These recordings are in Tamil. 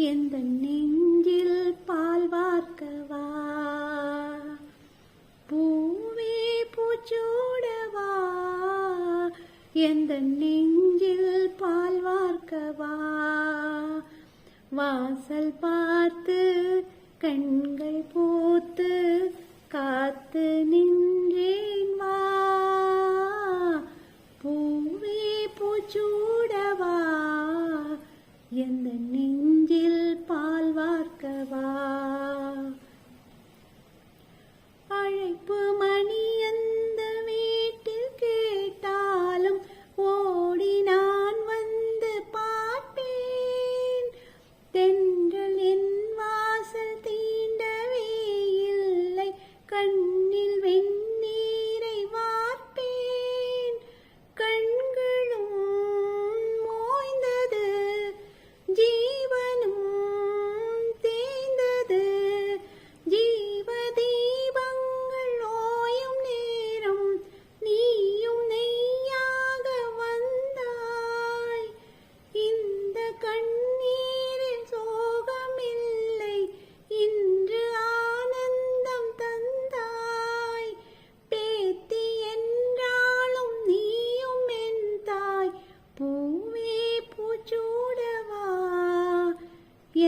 எந்த நெஞ்சில் பால் வார்க்கவா? பூவே பூச்சூடவா? எந்த நெஞ்சில் பால் வார்க்கவா? வாசல் பார்த்து கண்கள் பூத்து காத்து நின்றேன் வா. பூவே பூச்சூடவா? எந்த நெஞ்சில்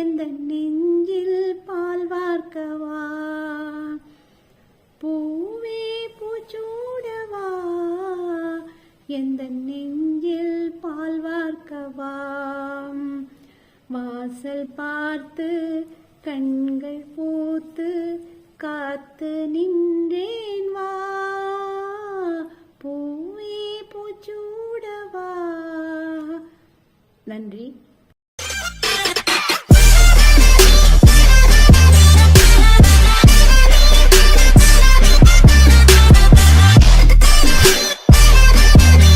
எந்த நெஞ்சில் பால் வார்க்கவா? பூவே பூச்சூடவா? எந்த நெஞ்சில் பால் வார்க்கவா? வாசல் பார்த்து கண்கள் பூத்து காத்து நின்றேன் வா. பூவே பூச்சூடவா? நன்றி.